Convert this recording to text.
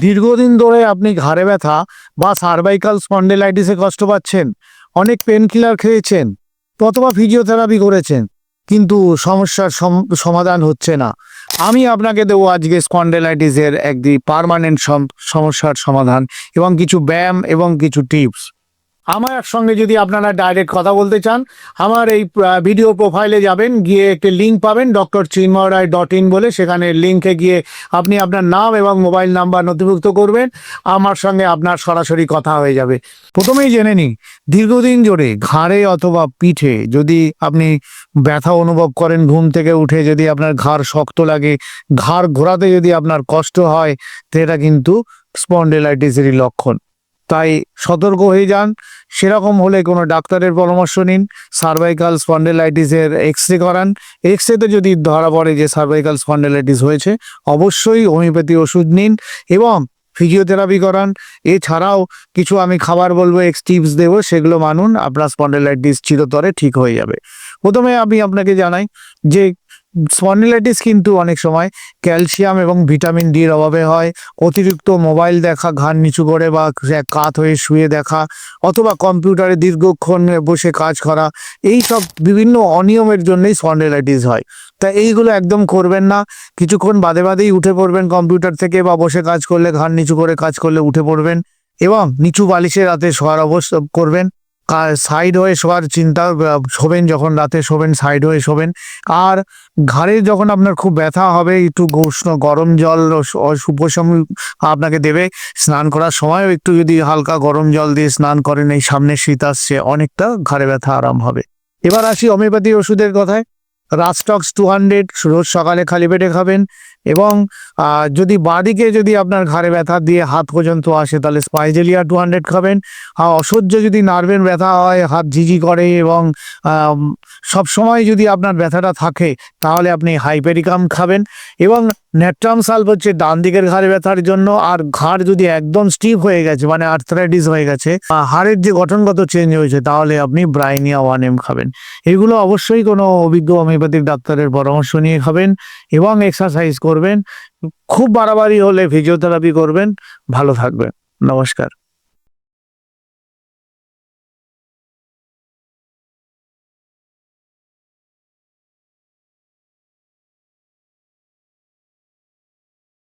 দীর্ঘদিন ধরে আপনি ঘাড়ে ব্যথা বা সার্ভাইকাল স্পন্ডেলাইটিসে কষ্ট পাচ্ছেন, অনেক পেন কিলার খেয়েছেন, অথবা ফিজিওথেরাপি করেছেন, কিন্তু সমস্যার সম- সমাধান হচ্ছে না। আমি আপনাকে দেবো আজকে স্পন্ডেলাইটিসের একটি পারমানেন্ট সমস্যার সমাধান এবং কিছু ব্যায়াম এবং কিছু টিপস আমার সঙ্গে যদি আপনারা ডাইরেক্ট কথা বলতে চান, আমার এই ভিডিও প্রোফাইলে যাবেন, গিয়ে একটি লিঙ্ক পাবেন doctor Chinmoy Roy dot in বলে। সেখানে লিঙ্কে গিয়ে আপনি আপনার নাম এবং মোবাইল নাম্বার নথিভুক্ত করবেন। আমার সঙ্গে আপনার সরাসরি কথা হয়ে যাবে। প্রথমেই জেনে নিই, দীর্ঘদিন ধরে ঘাড়ে অথবা পিঠে যদি আপনি ব্যথা অনুভব করেন, ঘুম থেকে উঠে যদি আপনার ঘাড় শক্ত লাগে, ঘাড় ঘোরাতে যদি আপনার কষ্ট হয় এটা কিন্তু স্পন্ডেলাইটিসেরই লক্ষণ। তাই সতর্ক হয়ে যান। সেরকম হলে কোনো ডাক্তারের পরামর্শ নিন। সার্ভাইকাল স্পন্ডেলাইটিসের এক্স রে করান। এক্স রেতে যদি ধরা পড়ে যে সার্ভাইকাল স্পন্ডেলাইটিস হয়েছে, অবশ্যই হোমিওপ্যাথি ওষুধ নিন এবং ফিজিওথেরাপি করান। এছাড়াও কিছু আমি খাবার বলব এক্স টিপস দেবো, সেগুলো মানুন। আপনার স্পন্ডেলাইটিস চিরতরে ঠিক হয়ে যাবে। প্রথমে আমি আপনাকে জানাই যে স্পন্ডিলাইটিস কিন্তু অনেক সময় ক্যালসিয়াম এবং ভিটামিন ডির অভাবে হয়। অতিরিক্ত মোবাইল দেখা, ঘাড় নিচু করে বা কাত হয়ে শুয়ে দেখা অথবা কম্পিউটারে দীর্ঘক্ষণ বসে কাজ করা, এই সব বিভিন্ন অনিয়মের জন্যই স্পন্ডিলাইটিস হয়। তা এইগুলো একদম করবেন না। কিছুক্ষণ বাদে বাদেই উঠে পড়বেন কম্পিউটার থেকে বা বসে কাজ করলে, ঘাড় নিচু করে কাজ করলে উঠে পড়বেন এবং নিচু বালিশে রাতে শোয়ার অবস্থা করবেন। সাইড হয়ে শোয়ার চিন্তা শোবেন যখন রাতে শোবেন সাইড হয়ে শোবেন। আর ঘাড়ে যখন আপনার খুব ব্যথা হবে, একটু উষ্ণ গরম জল উপশম আপনাকে দেবে। স্নান করার সময়ও একটু যদি হালকা গরম জল দিয়ে স্নান করেন, এই সামনে শীত আসছে, অনেকটা ঘাড়ে ব্যথা আরাম হবে। এবার আসি হোমিওপ্যাথি ওষুধের কথায়। রাস্টক্স টু হান্ড্রেড রোজ সকালে খালি পেটে খাবেন এবং যদি বাঁদিকে যদি আপনার ঘাড়ে ব্যথা দিয়ে হাত পর্যন্ত আসে, তাহলে স্পাইজেলিয়া টু হান্ড্রেড খাবেন। আর অসহ্য যদি নার্ভের ব্যথা হয়, হাত ঝিঝি করে এবং সব সময় যদি আপনার ব্যথাটা থাকে, তাহলে আপনি হাইপেরিকাম খাবেন এবং নেট্রাম সাল্ভ হচ্ছে ডান দিকের ঘাড়ে ব্যথার জন্য, আর ঘাড় যদি একদম স্টিফ হয়ে গেছে মানে আর্থরাইটিস হয়ে গেছে হাড়ের যে গঠনগত চেঞ্জ হয়েছে, তাহলে আপনি ব্রাইনিয়া ওয়ান এম খাবেন। এগুলো অবশ্যই কোনো অভিজ্ঞ হোমিওপ্যাথিক ডাক্তারের পরামর্শ নিয়ে খাবেন এবং এক্সারসাইজ করবেন। খুব বাড়াবাড়ি হলে ফিজিওথেরাপি করবেন। ভালো থাকবেন। নমস্কার।